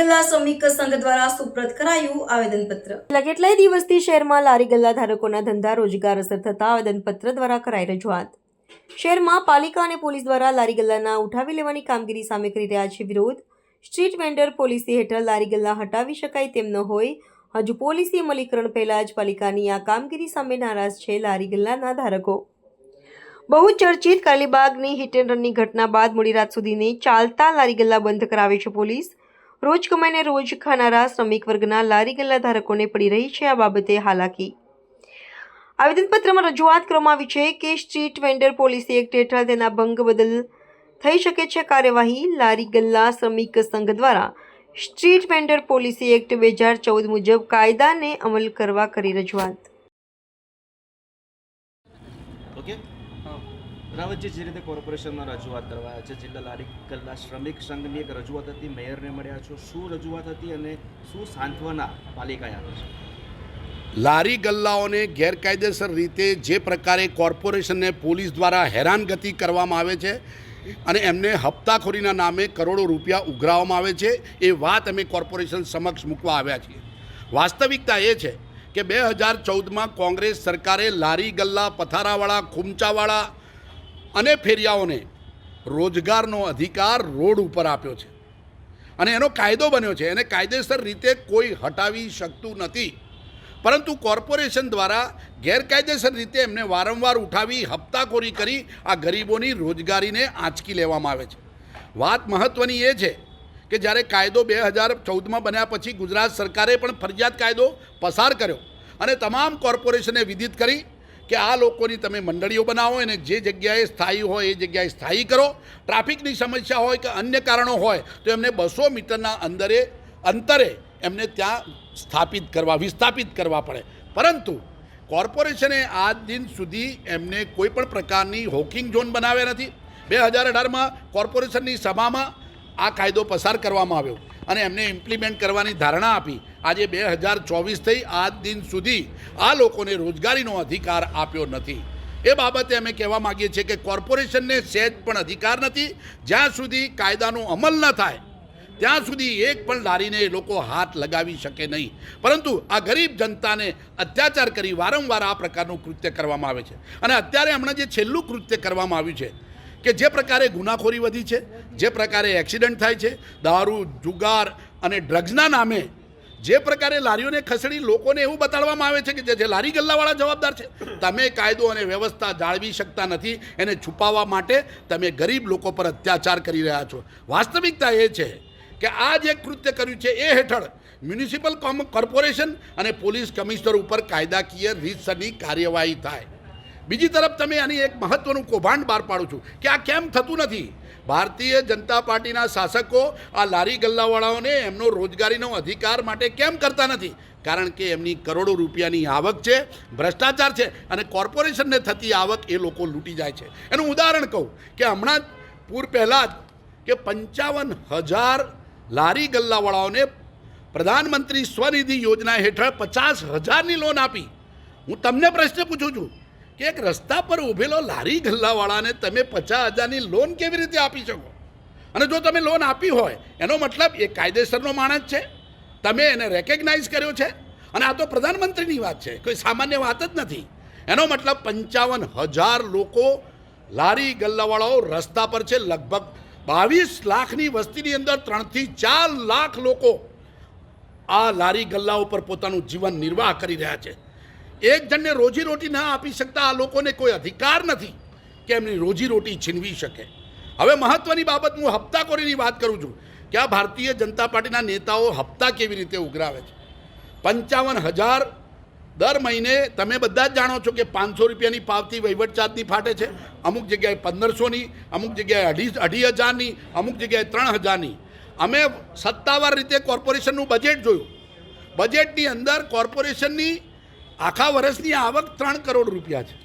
ગલ્લા શ્રમિક સંઘ દ્વારા સુપ્રત કરાયું આવેદનપત્ર. છેલ્લા કેટલાય દિવસથી શહેરમાં લારી ગલ્લા ધારકોના ધંધા રોજગાર અસર થતા આવેદનપત્ર દ્વારા કરાઈ રજૂઆત. શહેરમાં પાલિકા અને પોલીસ દ્વારા લારી ગલ્લાના ઉઠાવી લેવાની કામગીરી સામે કરી રહ્યા છે વિરોધ. સ્ટ્રીટ વેન્ડર પોલિસી હેઠળ લારી ગલ્લા હટાવી શકાય તેમ ન હોય. હજુ પોલિસી અમલીકરણ પહેલાં જ પાલિકાની આ કામગીરી સામે નારાજ છે લારી ગલ્લાના ધારકો. બહુ ચર્ચિત કાલીબાગની હિટ એન્ડ રનની ઘટના બાદ મોડી રાત સુધીની ચાલતા લારી ગલ્લા બંધ કરાવે છે પોલીસ. રોજ કમાઈને રોજ ખાનારા શ્રમિક વર્ગના લારી ગલ્લા ધારકોને પડી રહી છે આ બાબતે હાલાકી. આવેદનપત્રમાં રજૂઆત કરવામાં આવી છે કે સ્ટ્રીટ વેન્ડર પોલિસી એક્ટ હેઠળ તેના ભંગ બદલ થઈ શકે છે કાર્યવાહી. લારી ગલ્લા શ્રમિક સંઘ દ્વારા સ્ટ્રીટ વેન્ડર પોલિસી એક્ટ બે હજાર ચૌદ મુજબ કાયદાને અમલ કરવા કરી રજૂઆત. રાવતજી જે રીતે કોર્પોરેશનમાં રજૂઆત કરવા છે, જિલ્લા લારી ગલ્લા શ્રમિક સંઘની એક રજૂઆત હતી, મેયરને મળ્યા છો. શું રજૂઆત હતી અને શું સાંત્વના પાલિકાએ આપી છે? લારી ગલ્લાઓને ગેરકાયદેસર રીતે જે પ્રકારે કોર્પોરેશનને પોલીસ દ્વારા હેરાનગતિ કરવામાં આવે છે અને એમને હપ્તાખોરીના નામે કરોડો રૂપિયા ઉઘરાવવામાં આવે છે, એ વાત અમે કોર્પોરેશન સમક્ષ મૂકવા આવ્યા છીએ. વાસ્તવિકતા એ છે કે બે હજાર ચૌદમાં કોંગ્રેસ સરકારે લારી ગલ્લા પથારાવાળા, ખૂમચાવાળા અને ફેરિયાઓને રોજગારનો અધિકાર રોડ ઉપર આપ્યો છે. અને એનો કાયદો બન્યો છે. એને કાયદેસર રીતે કોઈ હટાવી શકતું નથી. પરંતુ કોર્પોરેશન દ્વારા ગેરકાયદેસર રીતે એમને વારંવાર ઉઠાવી, હપ્તાખોરી કરી આ ગરીબોની રોજગારીને આંચકી લેવામાં આવે છે. વાત મહત્ત્વની એ છે કે જ્યારે કાયદો બે હજાર ચૌદમાં બન્યા પછી ગુજરાત સરકારે પણ ફરજિયાત કાયદો પસાર કર્યો અને તમામ કોર્પોરેશને વિધિત કરી કે આ લોકોની તમે મંડળીઓ બનાવો અને જે જગ્યાએ સ્થાયી હોય એ જગ્યાએ સ્થાયી કરો. ટ્રાફિકની સમસ્યા હોય કે અન્ય કારણો હોય તો એમને બસો મીટરના અંદરે, અંતરે એમને ત્યાં સ્થાપિત કરવા, વિસ્થાપિત કરવા પડે. પરંતુ કોર્પોરેશને આજ દિન સુધી એમને કોઈ પણ પ્રકારની હોકિંગ ઝોન બનાવ્યા નથી. બે હજાર અઢારમાં કોર્પોરેશનની સભામાં આ કાયદો પસાર કરવામાં આવ્યો. અને એમને ઇમ્પ્લિમેન્ટ કરવાની ધારણા આપી. આજે બે હજાર ચોવીસ થઈ, આજ દિન સુધી આ લોકોને રોજગારીનો અધિકાર આપ્યો નથી. એ બાબતે અમે કહેવા માગીએ છીએ કે કોર્પોરેશનને સહેજ પણ અધિકાર નથી. જ્યાં સુધી કાયદાનો અમલ ન થાય, ત્યાં સુધી એક પણ લારીને એ લોકો હાથ લગાવી શકે નહીં. પરંતુ આ ગરીબ જનતાને અત્યાચાર કરી વારંવાર આ પ્રકારનું કૃત્ય કરવામાં આવે છે. અને અત્યારે હમણાં જે છેલ્લું કૃત્ય કરવામાં આવ્યું છે કે જે પ્રકારે ગુનાખોરી વધી છે, જે પ્રકારે એક્સિડન્ટ થાય છે, દારૂ, જુગાર અને ડ્રગ્સના નામે જે પ્રકારે લારીઓને ખસેડી લોકોને એવું બતાડવામાં આવે છે કે જે- લારી ગલ્લાવાળા જવાબદાર છે. તમે કાયદો અને વ્યવસ્થા જાળવી શકતા નથી, એને છુપાવવા માટે તમે ગરીબ લોકો પર અત્યાચાર કરી રહ્યા છો. વાસ્તવિકતા એ છે કે આ જે કૃત્ય કર્યું છે. એ હેઠળ મ્યુનિસિપલ કોર્પોરેશન અને પોલીસ કમિશનર ઉપર કાયદાકીય રીતસરની કાર્યવાહી થાય. બીજી તરફ તમે આની એક મહત્વનું કૌભાંડ બહાર પાડું છું કે આ કેમ થતું નથી? ભારતીય જનતા પાર્ટીના શાસકો આ લારી ગલ્લાવાળાઓને એમનો રોજગારીનો અધિકાર માટે કેમ કરતા નથી? કારણ કે એમની કરોડો રૂપિયાની આવક છે, ભ્રષ્ટાચાર છે અને કોર્પોરેશનને થતી આવક એ લોકો લૂંટી જાય છે. એનું ઉદાહરણ કહું કે હમણાં જ પૂર પહેલાં જ કે પંચાવન હજાર લારી ગલ્લાવાળાઓને પ્રધાનમંત્રી સ્વનિધિ યોજના હેઠળ પચાસ હજારની લોન આપી. હું તમને પ્રશ્ન પૂછું છું કે એક રસ્તા પર ઊભેલો લારી ગલ્લાવાળાને તમે પચાસ હજારની લોન કેવી રીતે આપી શકો? અને જો તમે લોન આપી હોય, એનો મતલબ એ કાયદેસરનો માણસ છે. તમે એને રેકેગ્નાઇઝ કર્યો છે. અને આ તો પ્રધાનમંત્રીની વાત છે, કોઈ સામાન્ય વાત જ નથી. એનો મતલબ પંચાવન હજાર લોકો લારી ગલ્લાવાળાઓ રસ્તા પર છે. લગભગ બાવીસ લાખની વસ્તીની અંદર ત્રણથી ચાર લાખ લોકો આ લારી ગલ્લાઓ પર પોતાનું જીવન નિર્વાહ કરી રહ્યા છે. એક જણને રોજીરોટી ના આપી શકતા આ લોકોને કોઈ અધિકાર નથી કે એમની રોજીરોટી છીનવી શકે. હવે મહત્વની બાબત હું હપ્તાખોરીની વાત કરું છું કે આ ભારતીય જનતા પાર્ટીના નેતાઓ હપ્તા કેવી રીતે ઉઘરાવે છે? પંચાવન હજાર દર મહિને તમે બધા જ જાણો છો કે પાંચસો રૂપિયાની પાવતી વહીવટ ચાર્જની ફાટે છે. અમુક જગ્યાએ પંદરસોની, અમુક જગ્યાએ અઢી અઢી હજારની, અમુક જગ્યાએ ત્રણ હજારની. અમે સત્તાવાર રીતે કોર્પોરેશનનું બજેટ જોયું. બજેટની અંદર કોર્પોરેશનની આખા વર્ષની આવક ત્રણ કરોડ રૂપિયા છે.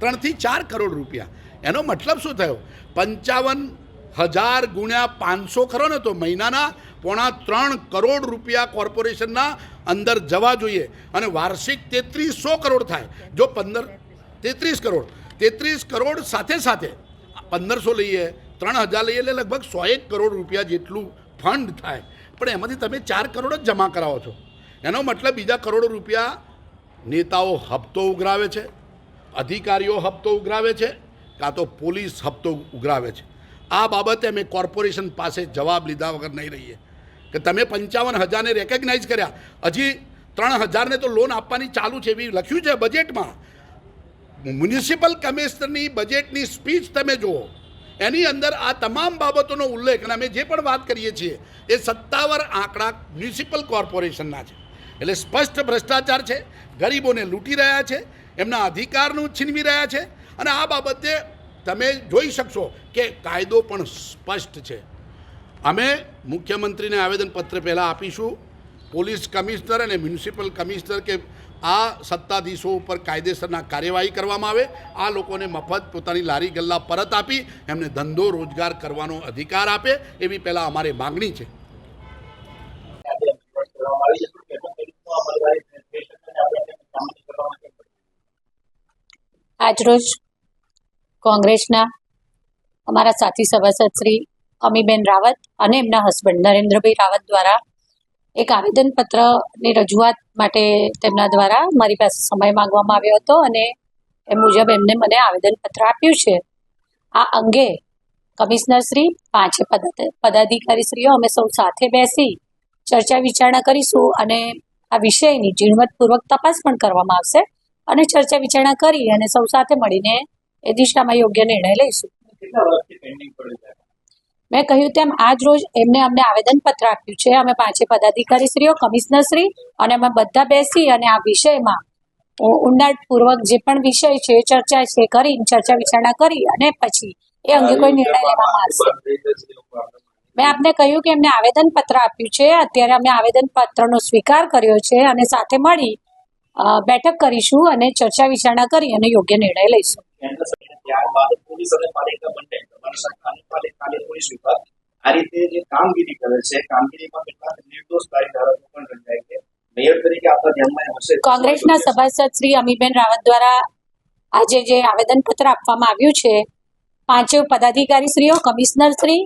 ત્રણથી ચાર કરોડ રૂપિયા. એનો મતલબ શું થયો? પંચાવન હજાર ગુણ્યા પાંચસો ખરો ને તો મહિનાના પોણા ત્રણ કરોડ રૂપિયા કોર્પોરેશનના અંદર જવા જોઈએ. અને વાર્ષિક તેત્રીસો કરોડ થાય. જો પંદર તેત્રીસ કરોડ. તેત્રીસ કરોડ સાથે સાથે પંદરસો લઈએ, ત્રણ હજાર લઈએ એટલે લગભગ સો એક કરોડ રૂપિયા જેટલું ફંડ થાય. પણ એમાંથી તમે ચાર કરોડ જ જમા કરાવો છો. એનો મતલબ બીજા કરોડો રૂપિયા નેતાઓ હપ્તો ઉઘરાવે છે, અધિકારીઓ હપ્તો ઉઘરાવે છે, કાં તો પોલીસ હપ્તો ઉઘરાવે છે. આ બાબતે અમે કોર્પોરેશન પાસે જવાબ લીધા વગર નહીં રહીએ. કે તમે પંચાવન હજારને રેકગ્નાઇઝ કર્યા. હજી ત્રણ હજારને તો લોન આપવાની ચાલુ છે એવી લખ્યું છે બજેટમાં મ્યુનિસિપલ કમિશનરની બજેટની સ્પીચ તમે જુઓ. એની અંદર આ તમામ બાબતોનો ઉલ્લેખ, અને અમે જે પણ વાત કરીએ છીએ, એ સત્તાવાર આંકડા મ્યુનિસિપલ કોર્પોરેશનના છે. એટલે સ્પષ્ટ ભ્રષ્ટાચાર છે, ગરીબોને લૂંટી રહ્યા છે, એમના અધિકારનું છીનવી રહ્યા છે અને આ બાબતે તમે જોઈ શકશો કે કાયદો પણ સ્પષ્ટ છે. અમે મુખ્યમંત્રીને આવેદનપત્ર પહેલાં આપીશું. પોલીસ કમિશનર અને મ્યુનિસિપલ કમિશનર કે આ સત્તાધીશો ઉપર કાયદેસરના કાર્યવાહી કરવામાં આવે, આ લોકોને મફત પોતાની લારી ગલ્લા પરત આપી, એમને ધંધો રોજગાર કરવાનો અધિકાર આપે એવી પહેલાં અમારી માગણી છે. આજરોજ કોંગ્રેસના અમારા સાથી સભાસદ શ્રી અમીબેન રાવત અને એમના હસબન્ડ નરેન્દ્રભાઈ રાવત દ્વારા એક આવેદનપત્રની રજૂઆત માટે તેમના દ્વારા મારી પાસે સમય માંગવામાં આવ્યો હતો અને એ મુજબ એમને મને આવેદનપત્ર આપ્યું છે. આ અંગે કમિશનર શ્રી, પાંચે પદાધિકારી પદાધિકારીશ્રીઓ અમે સૌ સાથે બેસી ચર્ચા વિચારણા કરીશું અને આ વિષયની ઝીણવટપૂર્વક તપાસ પણ કરવામાં આવશે. અને ચર્ચા વિચારણા કરી અને સૌ સાથે મળીને એ દિશામાં યોગ્ય નિર્ણય લઈશું. મેં કહ્યું તેમ આજ રોજ એમને અમને આવેદનપત્ર આપ્યું છે. અમે પાંચે પદાધિકારીશ્રીઓ કમિશનરશ્રી અને અમે બધા બેસી અને આ વિષયમાં ઊંડાણપૂર્વક જે પણ વિષય છે ચર્ચા છે કરી ચર્ચા વિચારણા કરી અને પછી એ અંગે કોઈ નિર્ણય લેવામાં આવશે. મેં આપને કહ્યું કે એમને આવેદનપત્ર આપ્યું છે. અત્યારે અમે આવેદનપત્રનો સ્વીકાર કર્યો છે અને સાથે મળી બેઠક કરીશું અને ચર્ચા વિચારણા કરી અને યોગ્ય નિર્ણય લઈશું. કેન્દ્ર સરકાર ત્યારબાદ પોલીસ અને પાલિકા બંને તમારી શાખા અને પાલિકા અને પોલીસ વિભાગ આ રીતે જે કામગીરી કરે છે કામગીરીમાં કેટલાક નિર્દોષ ધારકો પણ રંગાય છે. મેયર તરીકે આપણા ધ્યાનમાં હશે. કોંગ્રેસના સભાસદ શ્રી અમીબેન રાવત દ્વારા આજે જે આવેદનપત્ર આપવામાં આવ્યું છે પાંચે કમિશનર શ્રી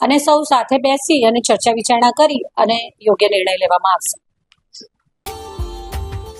અને સૌ સાથે બેસી અને ચર્ચા વિચારણા કરી અને યોગ્ય નિર્ણય લેવામાં આવશે.